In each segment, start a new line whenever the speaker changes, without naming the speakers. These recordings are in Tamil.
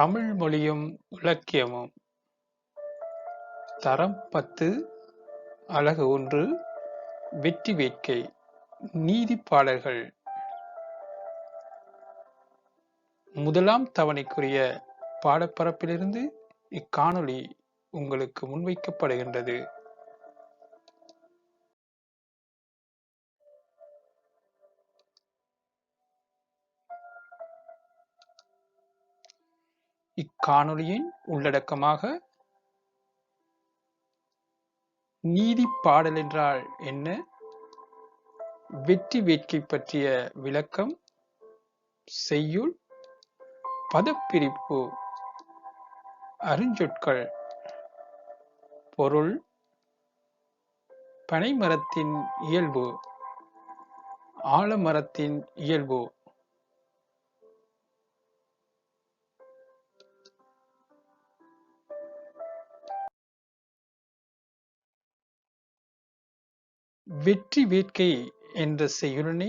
தமிழ் மொழியும் இலக்கியமும். தரம் பத்து அலகு ஒன்று வெற்றி வேட்கை நீதிப்பாளர்கள் முதலாம் தவணைக்குரிய பாடப்பரப்பிலிருந்து இக்காணொளி உங்களுக்கு முன்வைக்கப்படுகின்றது. காணொளியின் உள்ளடக்கமாக நீதி பாடல் என்றால் என்ன? வெற்றி வேட்கை பற்றிய விளக்கம் செய்யுள் பதப்பிரிப்பு அருஞ்சொற்கள் பொருள் பனைமரத்தின் இயல்பு ஆலமரத்தின் இயல்பு. வெற்றி வேட்கை என்ற செய்யுளினை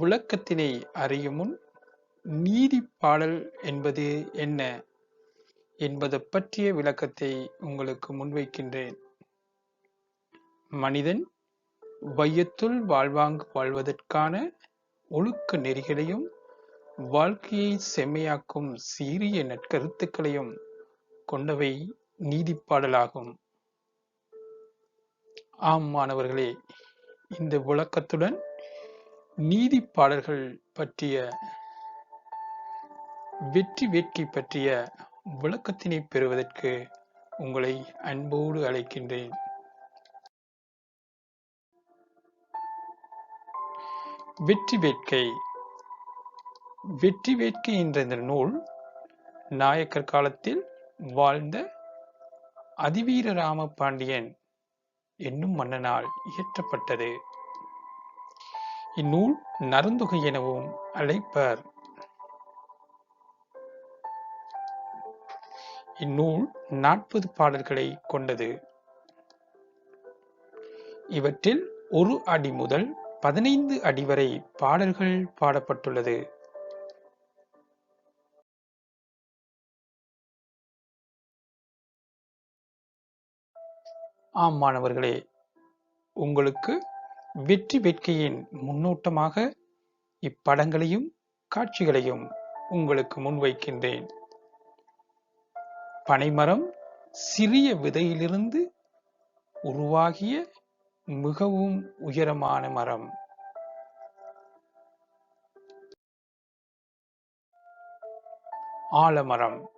விளக்கத்தினை அறியும் முன் நீதி பாடல் என்பது என்ன என்பது பற்றிய விளக்கத்தை உங்களுக்கு முன்வைக்கின்றேன். மனிதன் வையத்துள் வாழ்வாங்கு வாழ்வதற்கான ஒழுக்க நெறிகளையும் வாழ்க்கையை செம்மையாக்கும் சீரிய நற்கருத்துக்களையும் கொண்டவை நீதிப்பாடலாகும் ஆம் மாணவர்களே இந்த விளக்கத்துடன் நீதி பாடல்கள் பற்றிய வெற்றி வேட்கை பற்றிய விளக்கத்தினை பெறுவதற்கு உங்களை அன்போடு அழைக்கின்றேன். வெற்றி வேட்கை. வெற்றி வேட்கை என்ற இந்த நூல் நாயக்கர் காலத்தில் வாழ்ந்த அதிவீர ராம பாண்டியன் என்னும் மன்னனால் இயற்றப்பட்டது. இந்நூல் நருந்துகை எனவும் அழைப்பர். இந்நூல் நாற்பது பாடல்களை கொண்டது. இவற்றில் ஒரு அடி முதல் பதினைந்து அடி வரை பாடல்கள் பாடப்பட்டுள்ளது. ஆம் மாணவர்களே உங்களுக்கு வெற்றி வேட்கையின் முன்னோட்டமாக இப்படங்களையும் காட்சிகளையும் உங்களுக்கு முன்வைக்கின்றேன் பனைமரம் சிறிய விதையிலிருந்து உருவாகிய மிகவும் உயரமான மரம். ஆலமரம்.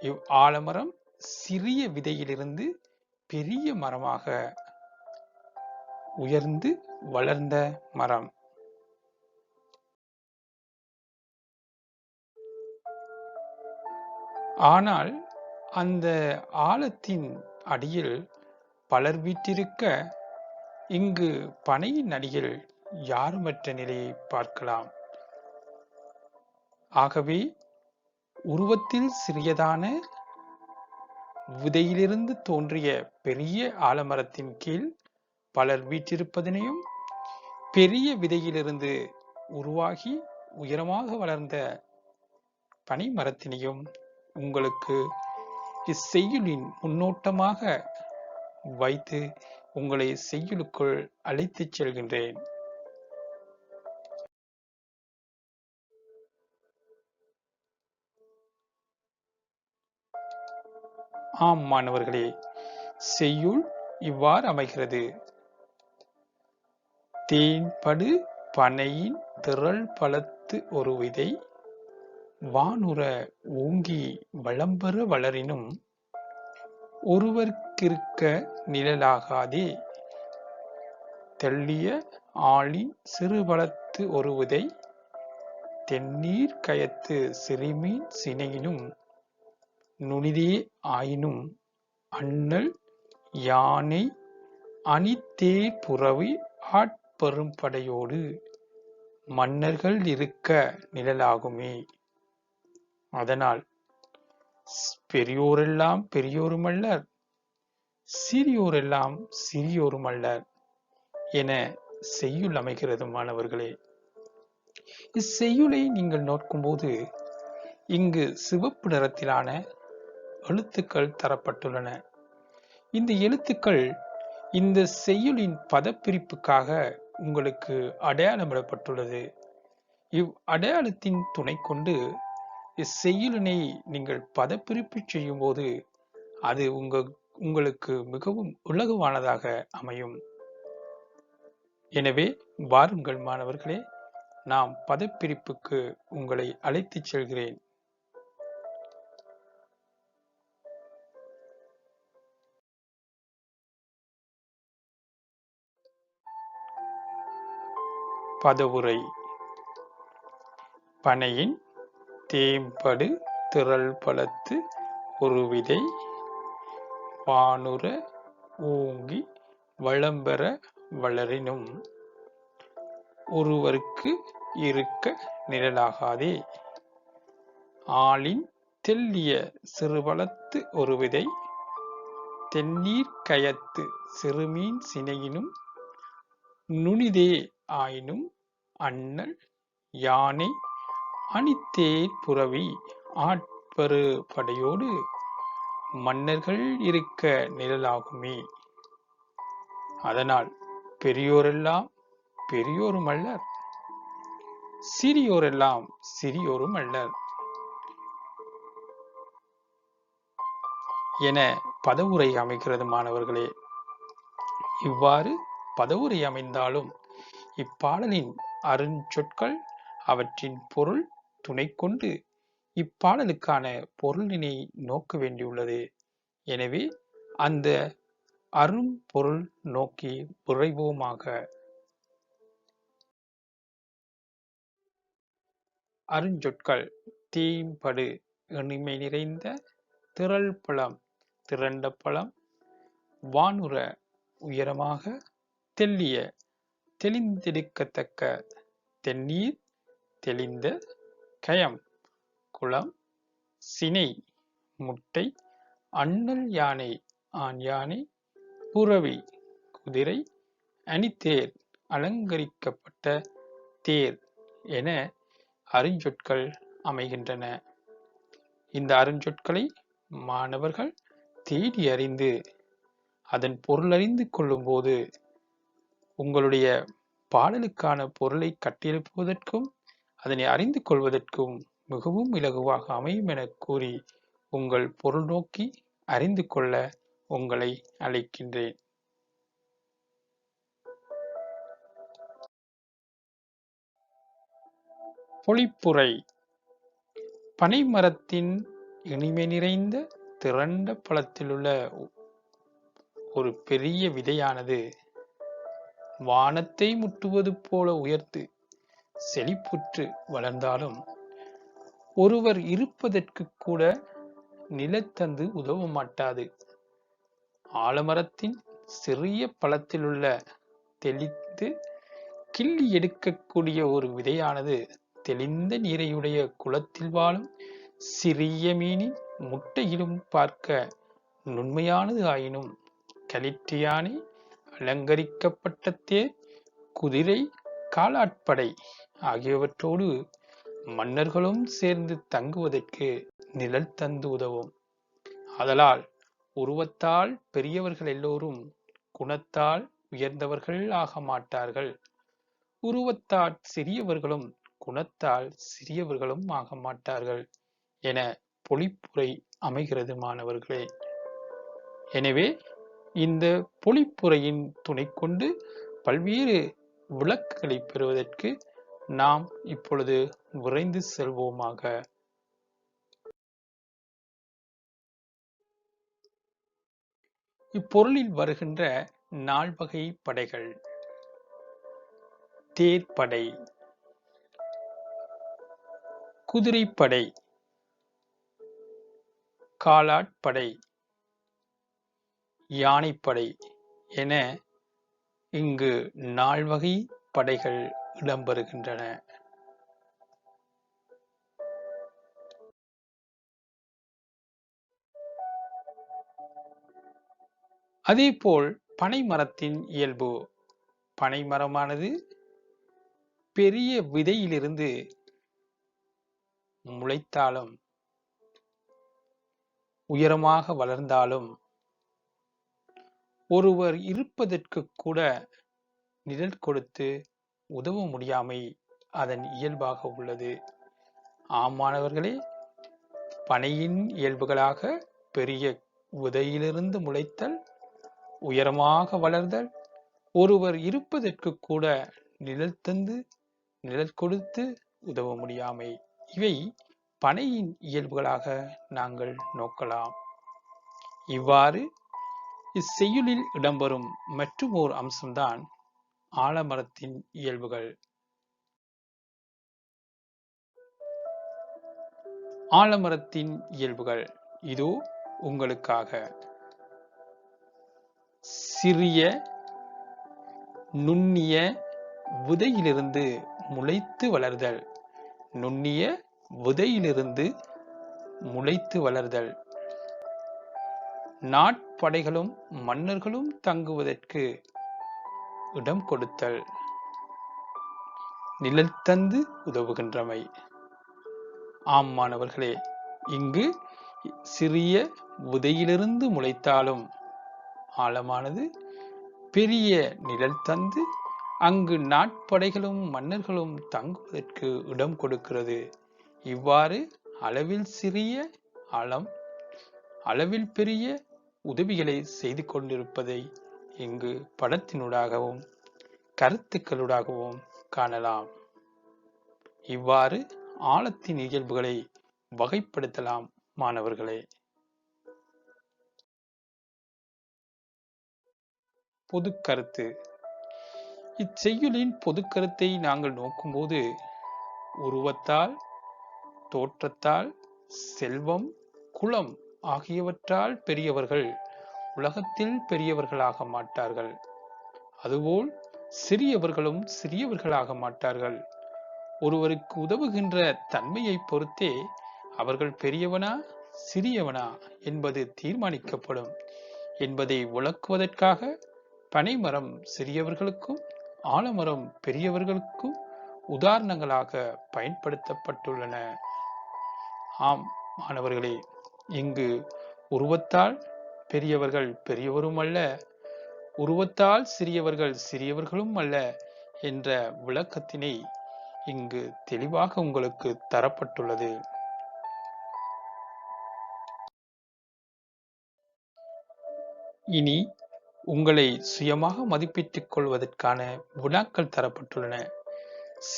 இவ் ஆலமரம் சிறிய விதையிலிருந்து பெரிய மரமாக உயர்ந்து வளர்ந்த மரம். ஆனால் அந்த ஆழத்தின் அடியில் பலர் வீட்டிருக்க இங்கு பனையின் அடியில் யாருமற்ற நிலையை பார்க்கலாம். ஆகவே உருவத்தில் சிறியதான விதையிலிருந்து தோன்றிய பெரிய ஆலமரத்தின் கீழ் பலர் வீற்றிருப்பதனையும் பெரிய விதையிலிருந்து உருவாகி உயரமாக வளர்ந்த பனைமரத்தினையும் உங்களுக்கு இச்செய்யுளின் முன்னோட்டமாக வைத்து உங்களை செய்யுளுக்குள் அழைத்துச் செல்கின்றேன். ஆம் மாணவர்களே செய்யுள் இவ்வாறு அமைகிறது. தேன்படு பனையின் திரள் பலத்து ஒரு விதை வானுற ஓங்கி வளம்பெற வளரினும் ஒருவர்க்கிருக்க நிழலாகாதே. தெள்ளிய ஆளின் சிறுபலத்து ஒரு விதை தென்னீர் கயத்து சிறுமீன் சினையினும் நுனிதே ஆயினும் அண்ணல் யானை அணித்தே புறவி ஆட்பெரும் படையோடு மன்னர்கள் இருக்க நிழலாகுமே. அதனால் பெரியோரெல்லாம் பெரியோருமல்லர் சிறியோரெல்லாம் சிறியோருமல்லர் என செய்யுள் அமைகிறது மாணவர்களே. இச்செய்யுளை நீங்கள் நோக்கும்போது இங்கு சிவப்பு நிறத்திலான எழுத்துக்கள் தரப்பட்டுள்ளன. இந்த எழுத்துக்கள் இந்த செய்யுளின் பதப்பிரிப்புக்காக உங்களுக்கு அடையாளமிடப்பட்டுள்ளது. இவ் அடையாளத்தின் துணை கொண்டு இச்செயலினை நீங்கள் பதப்பிரிப்பு செய்யும் போது அது உங்க உங்களுக்கு மிகவும் உலகுவானதாக அமையும். எனவே வாருங்கள் மாணவர்களே நாம் பதப்பிரிப்புக்கு உங்களை அழைத்துச் செல்கிறேன். பதவுரை. பனையின் தேம்படு திரள் பலத்து ஒரு விதை வானுர ஊங்கி வளம்பெற வளரினும் ஒருவருக்கு இருக்க நிழலாகாதே. ஆளின் தெல்லிய சிறுபலத்து ஒரு விதை தென்னீர் கயத்து சிறுமீன் சினையினும் நுனிதே ஆயினும் அண்ணல் யானை அணித்தேர் புரவி ஆட்பரு படையோடு மன்னர்கள் இருக்க நிழலாகுமே. அதனால் பெரியோரெல்லாம் பெரியோரும் அல்லர் சிறியோரெல்லாம் சிறியோரும் அல்லர் என பதவுரை அமைக்கிறது மாணவர்களே. இவ்வாறு பதவுரை அமைந்தாலும் இப்பாடலின் அருஞ்சொற்கள் அவற்றின் பொருள் துணை கொண்டு இப்பாடலுக்கான பொருளினை நோக்க வேண்டியுள்ளது. எனவே அந்த அரும் பொருள் நோக்கி விரைவோமாக. அருஞ்சொற்கள் தீம்படு இனிமை நிறைந்த திரள் பழம் திரண்ட பழம் வானுர உயரமாக தெல்லிய தெளிந்தெடுக்கத்தக்க தென்னீர் தெளிந்த கயம் குளம் சினை முட்டை அண்ணல் யானை ஆண் யானை புறவி குதிரை அணித்தேர் அலங்கரிக்கப்பட்ட தேர் என அருஞ்சொற்கள் அமைகின்றன. இந்த அருஞ்சொற்களை மாணவர்கள் தேடி அறிந்து அதன் பொருளறிந்து கொள்ளும்போது உங்களுடைய பாடலுக்கான பொருளை கட்டியெழுப்புவதற்கும் அதனை அறிந்து கொள்வதற்கும் மிகவும் இலகுவாக அமையும் என கூறி உங்கள் பொருள் நோக்கி அறிந்து கொள்ள உங்களை அழைக்கின்றேன். பொழிப்புரை பனைமரத்தின் இனிமை நிறைந்த திரண்ட பழத்திலுள்ள ஒரு பெரிய விதையானது வானத்தை முட்டுவது போல உயர்த்து செழிப்புற்று வளர்ந்தாலும் ஒருவர் இருப்பதற்கு கூட நிலத்தந்து உதவ மாட்டாது. ஆலமரத்தின் சிறிய பழத்திலுள்ள தெளித்து கிள்ளி எடுக்கக்கூடிய ஒரு விதையானது தெளிந்த நீரையுடைய குளத்தில் வாழும் சிறிய மீனின் முட்டையிலும் பார்க்க நுண்மையானது ஆயினும் களிற்றியானை அலங்கரிக்கப்பட்ட தேர் குதிரை காலாட்படை ஆகியவற்றோடு மன்னர்களும் சேர்ந்து தங்குவதற்கு நிழல் தந்து உதவும். அதலால் உருவத்தால் பெரியவர்கள் எல்லோரும் குணத்தால் உயர்ந்தவர்கள் ஆக மாட்டார்கள். உருவத்தால் சிறியவர்களும் குணத்தால் சிறியவர்களும் ஆக மாட்டார்கள் என பொழிப்புரை அமைகிறது மாணவர்களே. எனவே இந்த பொழிப்புரையின் துணை கொண்டு பல்வேறு விளக்குகளை பெறுவதற்கு நாம் இப்பொழுது விரைந்து செல்வோமாக. இப்பொருளில் வருகின்ற நால்வகை படைகள். தேர்ப்படை குதிரைப்படை காலாட்படை யானைப்படை என இங்கு நால்வகை படைகள் இடம்பெறுகின்றன. அதேபோல் பனை மரத்தின் இயல்பு. பனைமரமானது பெரிய விதையிலிருந்து முளைத்தாலும் உயரமாக வளர்ந்தாலும் ஒருவர் இருப்பதற்கு கூட நிழல் கொடுத்து உதவ முடியாமை அதன் இயல்பாக உள்ளது. ஆமானவர்களே பனையின் இயல்புகளாக பெரிய உதையிலிருந்து முளைத்தல் உயரமாக வளர்தல் ஒருவர் இருப்பதற்கு கூட நிழல் தந்து நிழல் கொடுத்து உதவ முடியாமை. இவை பனையின் இயல்புகளாக நாங்கள் நோக்கலாம். இவ்வாறு இச்செய்யுளில் இடம்பெறும் மற்றும் ஓர் அம்சம்தான் ஆலமரத்தின் இயல்புகள். ஆலமரத்தின் இயல்புகள். இதோ உங்களுக்காக. சிறிய நுண்ணிய விதையிலிருந்து முளைத்து வளர்தல். நுண்ணிய விதையிலிருந்து முளைத்து வளர்தல். நாட்படைகளும் மன்னர்களும் தங்குவதற்கு இடம் கொடுத்தல். நிழல் தந்து உதவுகின்றமை. ஆம் மாணவர்களே இங்கு சிறிய உதையிலிருந்து முளைத்தாலும் ஆழமானது பெரிய நிழல் தந்து அங்கு நாட்படைகளும் மன்னர்களும் தங்குவதற்கு இடம் கொடுக்கிறது. இவ்வாறு அளவில் சிறிய ஆழம் அளவில் பெரிய உதவிகளை செய்து கொண்டிருப்பதை இங்கு படத்தினூடாகவும் கருத்துக்களூடாகவும் காணலாம். இவ்வாறு ஆழத்தின் இயல்புகளை வகைப்படுத்தலாம் மாணவர்களே. பொது கருத்து இச்செய்யுளின் பொது கருத்தை நாங்கள் நோக்கும்போது உருவத்தால் தோற்றத்தால் செல்வம் குலம் ஆகியவற்றால் பெரியவர்கள் உலகத்தில் பெரியவர்களாக மாட்டார்கள். அதுபோல் சிறியவர்களும் சிறியவர்களாக மாட்டார்கள். ஒருவருக்கு உதவுகின்ற தன்மையை பொறுத்தே அவர்கள் பெரியவனா சிறியவனா என்பது தீர்மானிக்கப்படும். என்பதை விளக்குவதற்காக பனைமரம் சிறியவர்களுக்கும் ஆலமரம் பெரியவர்களுக்கும் உதாரணங்களாக பயன்படுத்தப்பட்டுள்ளன. ஆம் மாணவர்களே இங்கு உருவத்தால் பெரியவர்கள் பெரியவரும் அல்ல உருவத்தால் சிறியவர்கள் சிறியவர்களும் அல்ல என்ற விளக்கத்தினை இங்கு தெளிவாக உங்களுக்கு தரப்பட்டுள்ளது. இனி உங்களை சுயமாக மதிப்பிட்டுக் கொள்வதற்கான வினாக்கள் தரப்பட்டுள்ளன.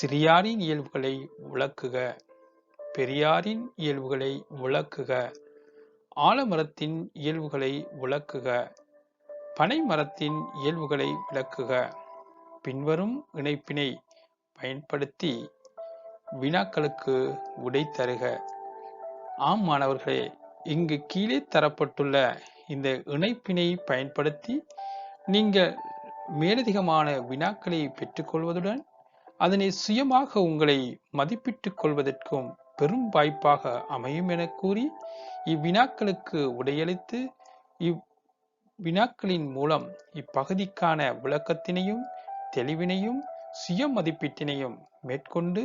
சிறியாரின் இயல்புகளை விளக்குக பெரியாரின் இயல்புகளை விளக்குக. ஆலமரத்தின் இயல்புகளை விளக்குக. பனை மரத்தின் இயல்புகளை விளக்குக. பின்வரும் இணைப்பினை பயன்படுத்தி வினாக்களுக்கு விடை தருக. ஆம் மாணவர்களே இங்கு கீழே தரப்பட்டுள்ள இந்த இணைப்பினை பயன்படுத்தி நீங்கள் மேலதிகமான வினாக்களை பெற்றுக்கொள்வதுடன் அதனை சுயமாக உங்களை மதிப்பிட்டுக் கொள்வதற்கும் பெரும் வாய்ப்பாக அமையும் என கூறி இவ்வினாக்களுக்கு உடையளித்து இவ் வினாக்களின் மூலம் இப்பகுதிக்கான விளக்கத்தினையும் தெளிவினையும் சுய மதிப்பீட்டினையும் மேற்கொண்டு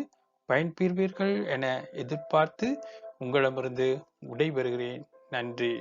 பயன்பெறுவீர்கள் என எதிர்பார்த்து உங்களிடமிருந்து விடைபெறுகிறேன். நன்றி.